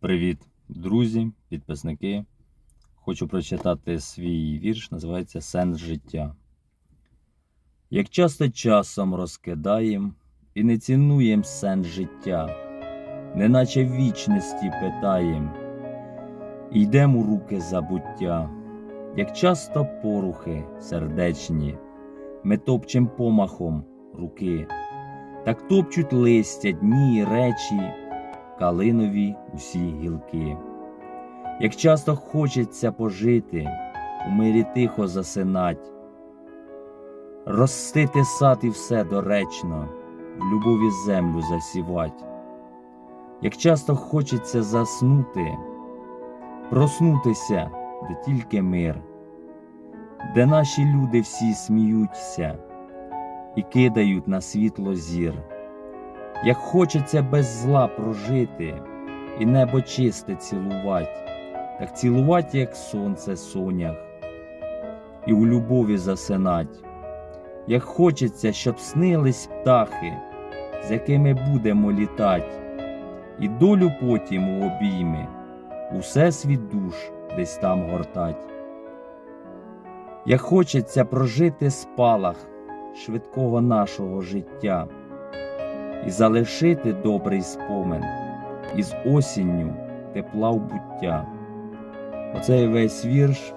Привіт, друзі, підписники. Хочу прочитати свій вірш, називається Сенс життя. Як часто часом розкидаєм і не цінуєм сенс життя, неначе вічності питаєм, і йдем у руки забуття, як часто порухи сердечні, ми топчем помахом руки, так топчуть листя дні речі калинові усі гілки. Як часто хочеться пожити, у мирі тихо засинать, ростити сад і все доречно, в любові землю засівать. Як часто хочеться заснути, проснутися, де тільки мир, де наші люди всі сміються і кидають на світло зір. Як хочеться без зла прожити і небо чисте цілувать, так цілувать, як сонце сонях, і у любові засинать. Як хочеться, щоб снились птахи, з якими будемо літать, і долю потім у обійми, усе світ душ десь там гортать. Як хочеться прожити спалах швидкого нашого життя і залишити добрий спомин із осінню тепла в буття. Оцей весь вірш,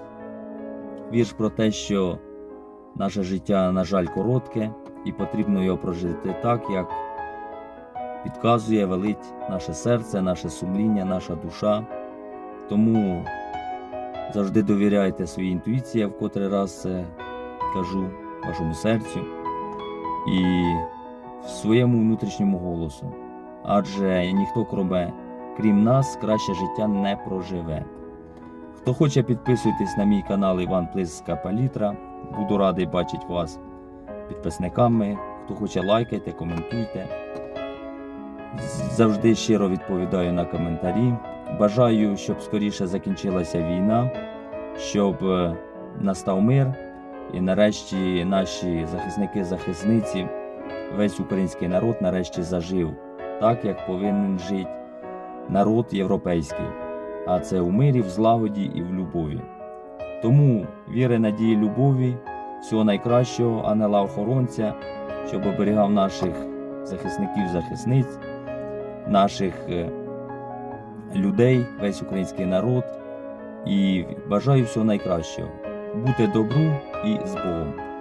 вірш про те, що наше життя, на жаль, коротке, і потрібно його прожити так, як підказує, велить наше серце, наше сумління, наша душа. Тому завжди довіряйте своїй інтуїції, я в котрий раз це кажу вашому серцю. І своєму внутрішньому голосу, адже ніхто кроме, крім нас, краще життя не проживе. Хто хоче, підписуйтесь на мій канал Іван Плиска Палітра. Буду радий бачити вас підписниками. Хто хоче, лайкайте, коментуйте. Завжди щиро відповідаю на коментарі. Бажаю, щоб скоріше закінчилася війна, щоб е, настав мир і нарешті наші захисники-захисниці весь український народ нарешті зажив так, як повинен жити народ європейський, а це у мирі, в злагоді і в любові. Тому віри, надії, любові, всього найкращого, ангела-охоронця, щоб оберігав наших захисників, захисниць, наших е, людей, весь український народ. І бажаю всього найкращого. Бути добру і з Богом.